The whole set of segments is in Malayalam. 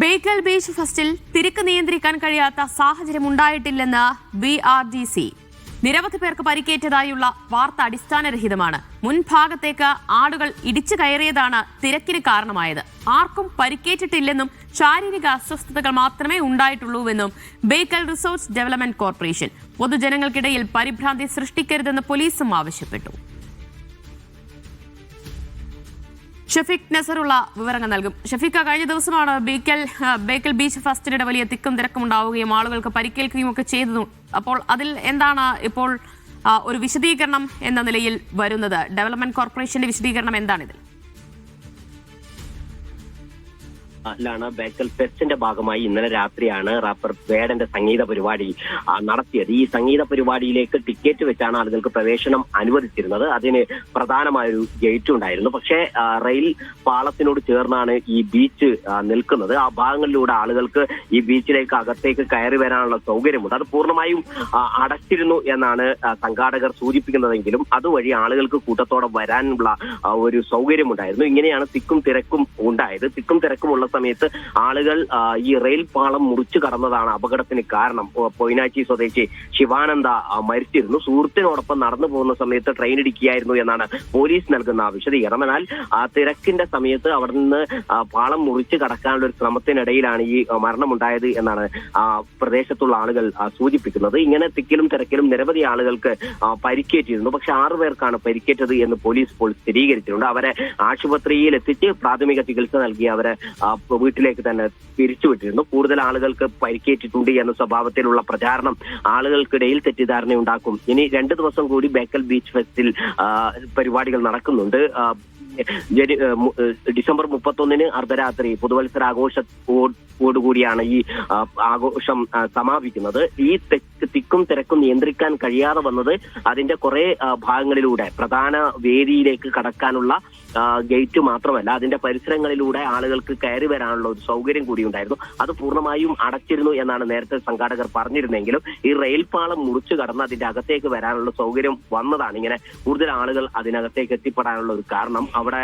ബേക്കൽ ബീച്ച് ഫസ്റ്റിൽ തിരക്ക് നിയന്ത്രിക്കാൻ കഴിയാത്ത സാഹചര്യം ഉണ്ടായിട്ടില്ലെന്ന് ബി ആർ ഡി സി നിരവധി പേർക്ക് പരിക്കേറ്റതായുള്ള വാർത്ത അടിസ്ഥാനരഹിതമാണ്. മുൻഭാഗത്തേക്ക് ആളുകൾ ഇടിച്ചു കയറിയതാണ് തിരക്കിന് കാരണമായത്. ആർക്കും പരിക്കേറ്റിട്ടില്ലെന്നും ശാരീരിക അസ്വസ്ഥതകൾ മാത്രമേ ഉണ്ടായിട്ടുള്ളൂവെന്നും ബേക്കൽ റിസോർട്സ് ഡെവലപ്മെന്റ് കോർപ്പറേഷൻ. പൊതുജനങ്ങൾക്കിടയിൽ പരിഭ്രാന്തി സൃഷ്ടിക്കരുതെന്ന് പോലീസും ആവശ്യപ്പെട്ടു. ഷഫീഖ് നസറുള്ള വിവരങ്ങൾ നൽകും. ഷഫീഖ കഴിഞ്ഞ ദിവസമാണ് ബേക്കൽ ബേക്കൽ ബീച്ച് ഫസ്റ്റിനിടെ വലിയ തിക്കും തിരക്കും ഉണ്ടാവുകയും ആളുകൾക്ക് പരിക്കേൽക്കുകയും ഒക്കെ ചെയ്തു അപ്പോൾ അതിൽ എന്താണ് ഇപ്പോൾ ഒരു വിശദീകരണം എന്ന നിലയിൽ വരുന്നത്? ഡെവലപ്മെന്റ് കോർപ്പറേഷന്റെ വിശദീകരണം എന്താണിതിൽ? ലാണ് ബേക്കൽ ഫെസ്റ്റിന്റെ ഭാഗമായി ഇന്നലെ രാത്രിയാണ് റാപ്പർ വേടന്റെ സംഗീത പരിപാടി നടത്തിയത്. ഈ സംഗീത പരിപാടിയിലേക്ക് ടിക്കറ്റ് വെച്ചാണ് ആളുകൾക്ക് പ്രവേശനം അനുവദിച്ചിരുന്നത്. അതിന് പ്രധാനമായൊരു ഗേറ്റ് ഉണ്ടായിരുന്നു. പക്ഷേ റെയിൽ പാളത്തിനോട് ചേർന്നാണ് ഈ ബീച്ച് നിൽക്കുന്നത്. ആ ഭാഗങ്ങളിലൂടെ ആളുകൾക്ക് ഈ ബീച്ചിലേക്ക് അകത്തേക്ക് കയറി വരാനുള്ള സൗകര്യമുണ്ട്. അത് പൂർണമായും അടച്ചിരുന്നു എന്നാണ് സംഘാടകർ സൂചിപ്പിക്കുന്നതെങ്കിലും അതുവഴി ആളുകൾക്ക് കൂട്ടത്തോടെ വരാനുള്ള ഒരു സൗകര്യമുണ്ടായിരുന്നു. ഇങ്ങനെയാണ് തിക്കും തിരക്കും ഉണ്ടായത്. തിക്കും തിരക്കുമുള്ള സമയത്ത് ആളുകൾ ഈ റെയിൽ പാളം മുറിച്ചു കടന്നതാണ് അപകടത്തിന് കാരണം. പൊയിനാച്ചി സ്വദേശി ശിവാനന്ദ മരിച്ചിരുന്നു. സുഹൃത്തിനോടൊപ്പം നടന്നു പോകുന്ന സമയത്ത് ട്രെയിൻ ഇടിക്കുകയായിരുന്നു എന്നാണ് പോലീസ് നൽകുന്ന വിശദീകരണം. എന്നാൽ തിരക്കിന്റെ സമയത്ത് അവിടെ നിന്ന് പാളം മുറിച്ചു കടക്കാനുള്ള ഒരു ശ്രമത്തിനിടയിലാണ് ഈ മരണമുണ്ടായത് എന്നാണ് പ്രദേശത്തുള്ള ആളുകൾ സൂചിപ്പിക്കുന്നത്. ഇങ്ങനെ തിക്കിലും തിരക്കിലും നിരവധി ആളുകൾക്ക് പരിക്കേറ്റിരുന്നു. പക്ഷെ ആറു പേർക്കാണ് പരിക്കേറ്റത് എന്ന് പോലീസ് ഇപ്പോൾ സ്ഥിരീകരിച്ചിട്ടുണ്ട്. അവരെ ആശുപത്രിയിൽ എത്തിച്ച് പ്രാഥമിക ചികിത്സ നൽകി അവരെ വീട്ടിലേക്ക് തന്നെ പിരിച്ചുവിട്ടിരുന്നു കൂടുതൽ ആളുകൾക്ക് പരിക്കേറ്റിട്ടുണ്ട് എന്ന സ്വഭാവത്തിലുള്ള പ്രചാരണം ആളുകൾക്കിടയിൽ തെറ്റിദ്ധാരണ ഉണ്ടാക്കും ഇനി രണ്ട് ദിവസം കൂടി ബേക്കൽ ബീച്ച് ഫെസ്റ്റിൽ പരിപാടികൾ നടക്കുന്നുണ്ട്. ജനു- ഡിസംബർ മുപ്പത്തൊന്നിന് അർദ്ധരാത്രി പുതുവത്സരാഘോഷത്തോടുകൂടിയാണ് ഈ ആഘോഷം സമാപിക്കുന്നത്. ഈ തെക്ക് തിരക്കും നിയന്ത്രിക്കാൻ കഴിയാതെ വന്നത് അതിന്റെ കുറെ ഭാഗങ്ങളിലൂടെ പ്രധാന വേദിയിലേക്ക് കടക്കാനുള്ള ഗേറ്റ് മാത്രമല്ല അതിന്റെ പരിസരങ്ങളിലൂടെ ആളുകൾക്ക് കയറി വരാനുള്ള ഒരു സൗകര്യം കൂടി ഉണ്ടായിരുന്നു. അത് പൂർണമായും അടച്ചിരുന്നു എന്നാണ് നേരത്തെ സംഘാടകർ പറഞ്ഞിരുന്നെങ്കിലും ഈ റെയിൽ പാളം മുറിച്ചു കടന്ന് അതിന്റെ അകത്തേക്ക് വരാനുള്ള സൗകര്യം വന്നതാണ്. ഇങ്ങനെ കൂടുതൽ ആളുകൾ അതിനകത്തേക്ക് എത്തിപ്പെടാനുള്ള ഒരു കാരണം അവിടെ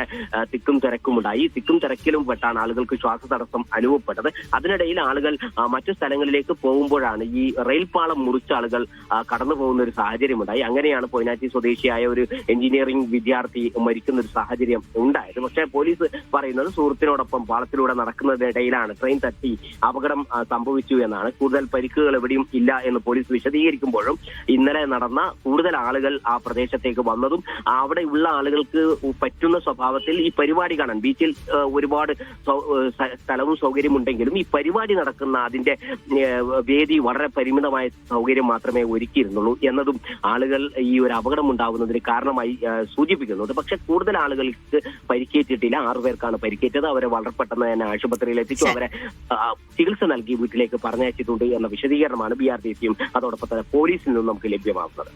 തിക്കും തിരക്കും ഉണ്ടായി. തിക്കും തിരക്കിലും പെട്ടാണ് ആളുകൾക്ക് ശ്വാസ തടസ്സം അനുഭവപ്പെട്ടത്. അതിനിടയിൽ ആളുകൾ മറ്റു സ്ഥലങ്ങളിലേക്ക് പോകുമ്പോഴാണ് ഈ റെയിൽ പാളം മുറിച്ച ആളുകൾ കടന്നു പോകുന്ന ഒരു സാഹചര്യം ഉണ്ടായി അങ്ങനെയാണ് പൊയിനാറ്റി സ്വദേശിയായ ഒരു എഞ്ചിനീയറിംഗ് വിദ്യാർത്ഥി മരിക്കുന്ന ഒരു സാഹചര്യം ഉണ്ടായത്. പക്ഷേ പോലീസ് പറയുന്നത് സുഹൃത്തിനോടൊപ്പം പാളത്തിലൂടെ നടക്കുന്നതിനിടയിലാണ്. ട്രെയിൻ തട്ടി അപകടം സംഭവിച്ചു എന്നാണ്. കൂടുതൽ പരിക്കുകൾ എവിടെയും ഇല്ല എന്ന് പോലീസ് വിശദീകരിക്കുമ്പോഴും ഇന്നലെ നടന്ന കൂടുതൽ ആളുകൾ ആ പ്രദേശത്തേക്ക് വന്നതും അവിടെയുള്ള ആളുകൾക്ക് പറ്റുന്ന സ്വഭാവത്തിൽ ഈ പരിപാടി കാണാൻ ബീച്ചിൽ ഒരുപാട് സ്ഥലവും സൗകര്യമുണ്ടെങ്കിലും ഈ പരിപാടി നടക്കുന്ന അതിന്റെ വേദി വളരെ പരിമിതമായ സൗകര്യം മാത്രമേ ഒരുക്കിയിരുന്നുള്ളൂ എന്നതും ആളുകൾ ഈ ഒരു അപകടം ഉണ്ടാകുന്നതിന് കാരണമായി സൂചിപ്പിക്കുന്നുണ്ട് പക്ഷെ കൂടുതൽ ആളുകൾക്ക് പരിക്കേറ്റിട്ടില്ല. ആറുപേർക്കാണ് പരിക്കേറ്റത്. അവരെ വളരെ പെട്ടെന്ന് തന്നെ ആശുപത്രിയിൽ എത്തിച്ചു. അവരെ ചികിത്സ നൽകി വീട്ടിലേക്ക് പറഞ്ഞയച്ചിട്ടുണ്ട് എന്ന വിശദീകരണമാണ് ബി ആർ ഡി സിയും അതോടൊപ്പം തന്നെ പോലീസിൽ നിന്നും നമുക്ക് ലഭ്യമാകുന്നത്.